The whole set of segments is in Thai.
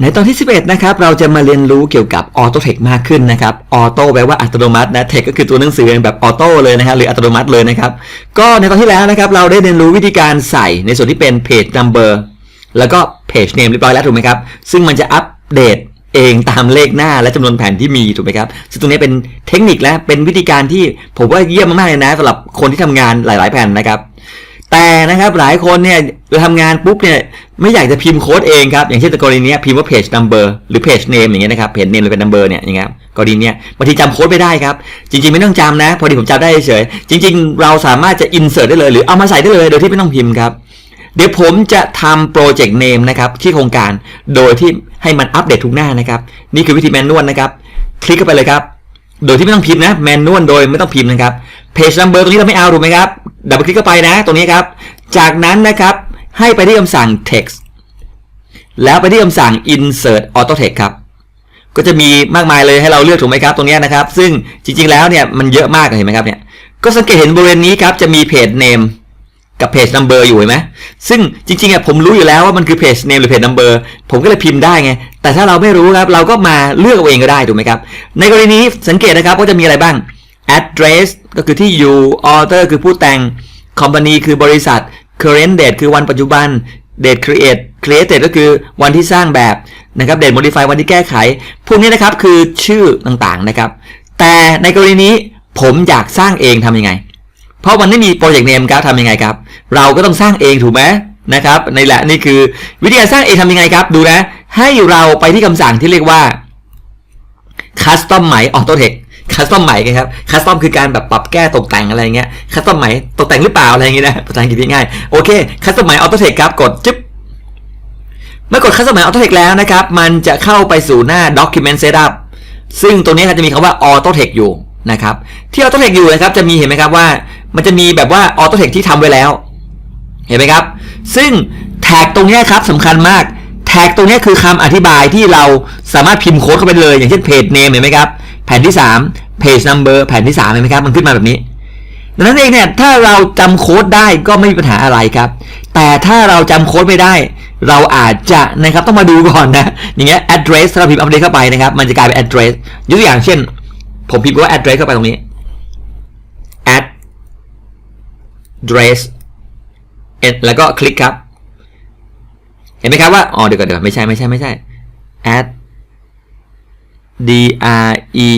ในตอนที่ 11 นะครับ เราจะมาเรียนรู้เกี่ยวกับออโตเทคมากขึ้นนะครับ ออโตแปลว่าอัตโนมัตินะ เทคก็คือตัวหนังสือแบบออโตเลยนะฮะหรืออัตโนมัติเลยนะครับ ก็ในตอนที่แล้วนะครับ เราได้เรียนรู้วิธีการใส่ในส่วนที่เป็น page number แล้วก็ page name เรียบร้อยแล้วถูกไหมครับ ซึ่งมันจะอัปเดตเองตามเลขหน้าและจำนวนแผ่นที่มีถูกไหมครับซึ่งตรงนี้เป็นเทคนิคและเป็นวิธีการที่ผมว่าเยี่ยมมากเลยนะสำหรับคนที่ทำงานหลาย ๆ แผ่นนะครับ แต่นะครับหลายคนเนี่ยเราทำงานปุ๊บเนี่ยไม่อยากจะพิมพ์โค้ดเองครับ อย่างเช่นกรณีนี้พิมพ์ว่า page number หรือ page name อย่างเงี้ยนะครับ page name หรือเป็น number เนี่ยอย่างเงี้ยกรณีนี้บางทีจำโค้ดไม่ได้ครับ จริง ๆ ไม่ต้องจำนะ พอดีผมจำได้เฉยๆจริง ๆ เราสามารถจะ insert ได้เลย หรือเอามาใส่ได้เลย โดยที่ไม่ต้องพิมพ์ครับ เดี๋ยวผมจะทำโปรเจกต์เนมนะครับที่โครงการโดยที่ให้มันอัปเดตทุกหน้านะครับ นี่คือวิธีแมนนวลนะครับ คลิกเข้าไปเลยครับ โดยที่ไม่ต้องพิมพ์นะแมนนวลโดยไม่ต้องพิมพ์นะครับ page number ตรงนี้เราไม่เอาถูกไหมครับ ดับเบิลคลิกเข้าไปนะตรงนี้ครับ จากนั้นนะครับให้ไปที่คำสั่ง text แล้วไปที่คำสั่ง insert auto text ครับ ก็จะมีมากมายเลยให้เราเลือกถูกไหมครับ ตรงนี้นะครับ ซึ่งจริงๆแล้วเนี่ยมันเยอะมากเห็นไหมครับเนี่ยก็สังเกตเห็นบริเวณนี้ครับจะมี page name กับ page number อยู่เห็นไหมซึ่งจริงๆอะผมรู้อยู่แล้วว่ามันคือ page name หรือ page number ผมก็เลยพิมพ์ได้ไง แต่ถ้าเราไม่รู้ครับ เราก็มาเลือกเอาเองก็ได้ถูกไหมครับ ในกรณีนี้สังเกตนะครับว่าจะมีอะไรบ้าง address ก็คือที่อยู่ author คือผู้แต่ง company คือบริษัท current date คือวันปัจจุบัน date create created ก็คือวันที่สร้างแบบนะครับ date modify วันที่แก้ไข พวกนี้นะครับคือชื่อต่างๆนะครับ แต่ในกรณีนี้ผมอยากสร้างเองทำยังไง เพราะมันไม่มีโปรเจกต์เนมครับทำยังไงครับ เราก็ต้องสร้างเองถูกไหมนะครับในแหละนี่คือวิธีการสร้างเองทำยังไงครับ ดูนะ ให้เราไปที่คำสั่งที่เรียกว่า custom ไหม auto text custom ไหมกันครับ custom คือการแบบปรับแก้ตกแต่งอะไรเงี้ย custom ไหม่ตกแต่งหรือเปล่าอะไรเงี้ยนะภาษาอังกฤษง่ายโอเค custom ไหม auto text ครับกดจึ๊บเมื่อกด custom ไหม auto text แล้วนะครับ มันจะเข้าไปสู่หน้า document setup ซึ่งตรงนี้จะมีคำว่า auto text อยู่นะครับ ที่ auto text อยู่นะครับจะมีเห็นไหมครับว่า มันจะมีแบบว่า auto text ที่ทำไว้แล้ว เห็นไหมครับ ซึ่งแท็กตรงนี้ครับสำคัญมากแท็กตรงนี้คือคำอธิบายที่เราสามารถพิมพ์โค้ดเข้าไปเลย อย่างเช่น page name เห็นไหมครับ แผ่นที่ 3 page number แผ่นที่3เห็นไหมครับ มันขึ้นมาแบบนี้ดังนั้นเองเนี่ยถ้าเราจำโค้ดได้ก็ไม่มีปัญหาอะไรครับ แต่ถ้าเราจำโค้ดไม่ได้ เราอาจจะนะครับต้องมาดูก่อนนะอย่างเงี้ย address ถ้าเราพิมพ์ update เข้าไปนะครับ มันจะกลายเป็น address ยกตัวอย่างเช่น ผมพิมพ์ว่า address เข้าไปตรงนี้ address เอ็ดแล้วก็คลิกครับ เห็นไหมครับว่าอ๋อเดี๋ยวก่อนเดี๋ยวก่อนไม่ใช่ไม่ใช่ไม่ใช่ add d r e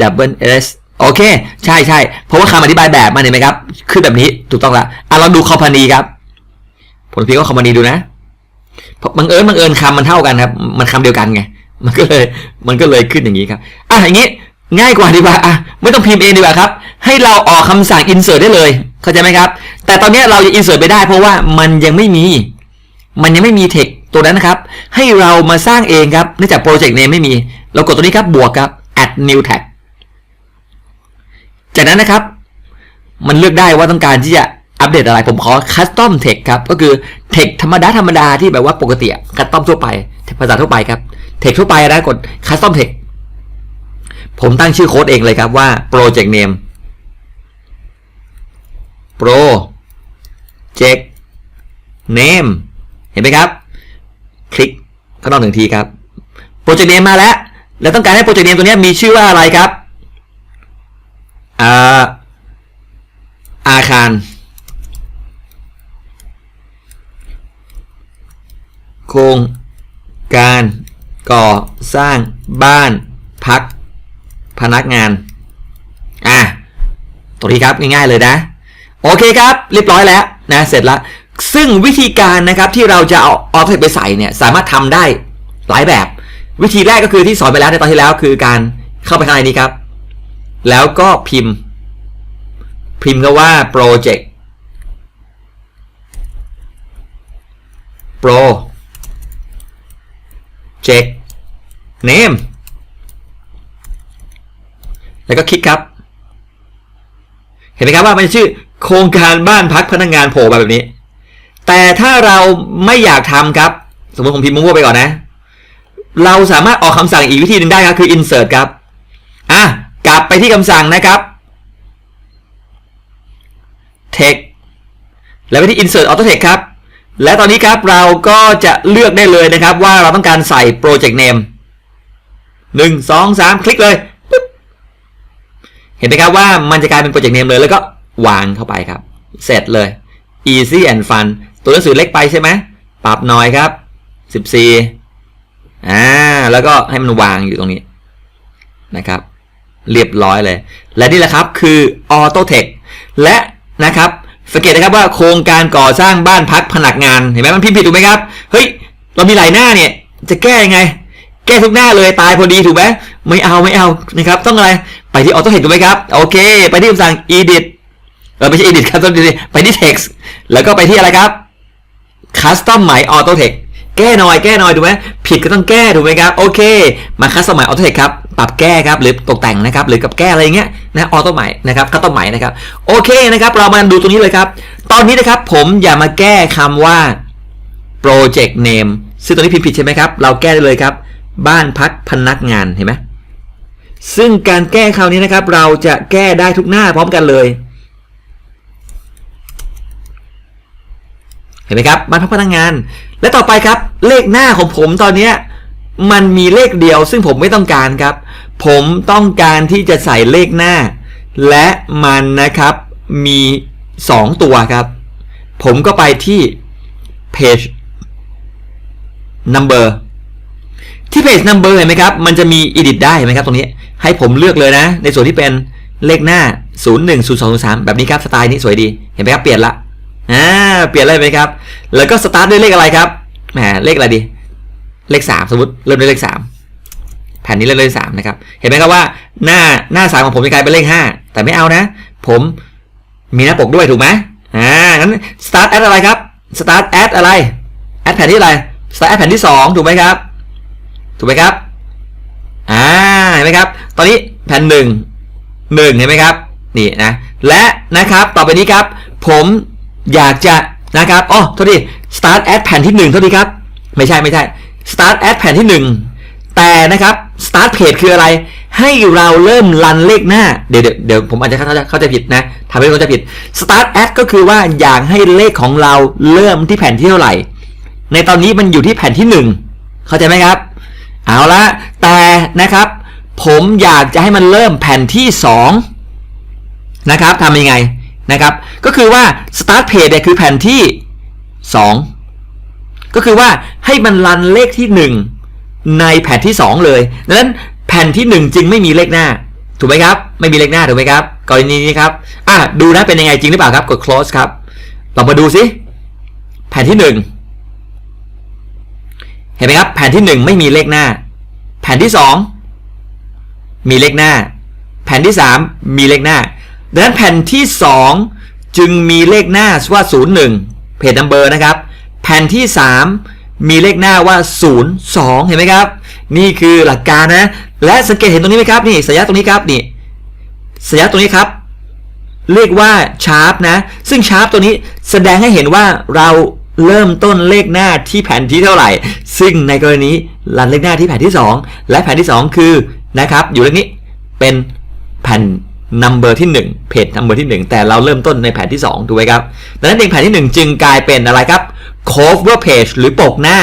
double s โอเค ใช่ใช่เพราะว่าคำอธิบายแบบมันเห็นไหมครับขึ้นแบบนี้ถูกต้องละอะลองดู company ครับผมพิมพ์ว่า company ดูนะเพราะบังเอิญบังเอิญคำมันเท่ากันครับ มันคำเดียวกันไง มันก็เลย มันก็เลยขึ้นอย่างนี้ครับ อะอย่างนี้ ง่ายกว่าดีกว่า อะ ไม่ต้องพิมพ์เองดีกว่าครับ ให้เราออกคำสั่ง insert ได้เลย เข้าใจไหมครับ แต่ตอนนี้เราจะ insert ไม่ได้เพราะว่ามันยังไม่มี มันยังไม่มี text ตัวนั้นนะครับ ให้เรามาสร้างเองครับเนื่องจากโปรเจกต์เนมไม่มี เรากดตัวนี้ครับบวกครับ add new tag จากนั้นนะครับ มันเลือกได้ว่าต้องการที่จะอัปเดตอะไร ผมขอ custom text ครับ ก็คือ text ธรรมดาธรรมดาที่แบบว่าปกติ custom ทั่วไป ภาษาทั่วไปครับ text ทั่วไปนะกด custom text ผมตั้งชื่อโค้ดเองเลยครับว่า project name project name เห็นไหมครับ คลิกข้างนอกหนึ่งทีครับ project name มาแล้ว แล้วต้องการให้ project name ตัวนี้มีชื่อว่าอะไรครับอาอาคารโครงการก่อสร้างบ้านพักพนักงาน อะตรงนี้ครับง่ายๆเลยนะ โอเคครับ เรียบร้อยแล้วนะ เสร็จแล้ว ซึ่งวิธีการนะครับที่เราจะเอาออฟเทคไปใส่เนี่ยสามารถทำได้หลายแบบ วิธีแรกก็คือที่สอนไปแล้วในตอนที่แล้วคือการเข้าไปข้างในนี้ครับ แล้วก็พิมพ์ พิมพ์ก็ว่า project project name แล้วก็คลิกครับ เห็นไหมครับว่ามันชื่อโครงการบ้านพักพนักงานโผล่มาแบบนี้ แต่ถ้าเราไม่อยากทำครับ สมมติผมพิมพ์มั่วๆไปก่อนนะ เราสามารถออกคำสั่งอีกวิธีหนึ่งได้ครับคือ insert ครับอะกลับไปที่คำสั่งนะครับ text แล้วไปที่ insert auto text ครับ และตอนนี้ครับเราก็จะเลือกได้เลยนะครับ ว่าเราต้องการใส่ Project Name หนึ่งสองสามคลิกเลย เห็นไหมครับว่ามันจะกลายเป็น Project Name เลย แล้วก็วางเข้าไปครับ เสร็จเลย easy and fun ตัวหนังสือเล็กไปใช่ไหมปรับหน่อยครับ14อ่าแล้วก็ให้มันวางอยู่ตรงนี้นะครับ เรียบร้อยเลย และนี่แหละครับคือ Auto Text และนะครับสังเกตนะครับว่าโครงการก่อสร้างบ้านพักพนักงานเห็นไหมมันพิมพ์ผิดถูกไหมครับเฮ้ยเรามีหลายหน้าเนี่ย จะแก้ยังไง แก้ทุกหน้าเลยตายพอดีถูกไหมไม่เอาไม่เอานะครับ ต้องอะไรไปที่ Auto Text ถูกไหมครับโอเค ไปที่คำสั่ง Edit เออไม่ใช่ Edit ครับต้องดูดิไปที่ Text แล้วก็ไปที่อะไรครับ Custom หมาย Auto Text แก้หน่อยแก้หน่อยถูกไหมผิดก็ต้องแก้ถูกไหมครับโอเค มาคัสตอมหมาย Auto Text ครับปรับแก้ครับหรือตกแต่งนะครับหรือกับแก้อะไรอย่างเงี้ยนะออโต้หมายนะครับคัสตอมหมายนะครับโอเคนะครับ เรามาดูตรงนี้เลยครับ ตอนนี้นะครับผมอย่ามาแก้คำว่า project name ซึ่งตัวนี้พิมพ์ผิดใช่ไหมครับ เราแก้ได้เลยครับ บ้านพักพนักงานเห็นไหมซึ่งการแก้คราวนี้นะครับ เราจะแก้ได้ทุกหน้าพร้อมกันเลย เห็นไหมครับบ้านพักพนักงาน และต่อไปครับ เลขหน้าของผมตอนเนี้มันมีเลขเดียว ซึ่งผมไม่ต้องการครับ ผมต้องการที่จะใส่เลขหน้า และมันนะครับมี 2 ตัวครับ ผมก็ไปที่ page number ที่ page number เห็นไหมครับ มันจะมี edit ได้เห็นไหมครับตรงนี้ ให้ผมเลือกเลยนะ ในส่วนที่เป็นเลขหน้า 0 1 0 2 0 3 แบบนี้ครับ สไตล์นี้สวยดี เห็นไหมครับ เปลี่ยนละ อ่าเปลี่ยนเลยไหมครับ แล้วก็สตาร์ทด้วยเลขอะไรครับแหมเลขอะไรดี เลขสามสมมติเริ่มด้วยเลขสามแผ่นนี้เริ่มด้วยเลขสามนะครับ เห็นไหมครับว่าหน้าหน้าสามของผมจะกลายเป็นเลขห้าแต่ไม่เอานะ ผมมีหน้าปกด้วยถูกไหมอ่างั้น start at อดอะไรครับ start at อดอะไร at แผ่นที่อะไร start at แผ่นที่สองถูกไหมครับ ถูกไหมครับอ่าเห็นไหมครับ ตอนนี้แผ่นหนึ่งหนึ่งเห็นไหมครับ นี่นะ และนะครับ ต่อไปนี้ครับ ผม อยากจะนะครับอ๋อโทษที start at แผ่นที่หนึ่งโทษทีครับ ไม่ใช่ไม่ใช่ start at แผ่นที่หนึ่งแต่นะครับ start page คืออะไร ให้เราเริ่มรันเลขหน้า เดี๋ยวเดี๋ยวผมอาจจะเข้าใจเข้าใจผิดนะทำให้เข้าใจผิด start at ก็คือว่าอยากให้เลขของเราเริ่มที่แผ่นที่เท่าไหร่ ในตอนนี้มันอยู่ที่แผ่นที่หนึ่งเข้าใจไหมครับ เอาละแต่นะครับ ผมอยากจะให้มันเริ่มแผ่นที่สองนะครับทำยังไง นะครับ ก็คือว่า start page เนี่ยคือแผ่นที่สองก็คือว่าให้มันรันเลขที่หนึ่งในแผ่นที่สองเลยดังนั้นแผ่นที่หนึ่งจึงไม่มีเลขหน้า ถูกไหมครับ ไม่มีเลขหน้าถูกไหมครับกรณีนี้ครับอะดูนะเป็นยังไงจริงหรือเปล่าครับกด close ครับเรามาดูสิแผ่นที่หนึ่งเห็นไหมครับ แผ่นที่หนึ่งไม่มีเลขหน้า แผ่นที่สองมีเลขหน้า แผ่นที่สามมีเลขหน้า ดังนั้นแผ่นที่สองจึงมีเลขหน้าว่า 01 เพจ number นะครับ แผ่นที่ 3 มีเลขหน้าว่า 02 เห็นไหมครับ นี่คือหลักการนะ และสังเกตเห็นตรงนี้ไหมครับนี่สัญญาตรงนี้ครับนี่สัญญาตรงนี้ครับ เรียกว่าชาร์ปนะ ซึ่งชาร์ปตัวนี้แสดงให้เห็นว่าเราเริ่มต้นเลขหน้าที่แผ่นที่เท่าไหร่ ซึ่งในกรณีรันเลขหน้าที่แผ่นที่ 2 และแผ่นที่ 2 คือนะครับ อยู่ตรงนี้เป็นแผ่น number ที่1เพจ number ที่ 1 แต่เราเริ่มต้นในแผ่นที่2ถูกไหมครับดังนั้นเองแผ่นที่ 1 จึงกลายเป็นอะไรครับ cover page หรือปกหน้า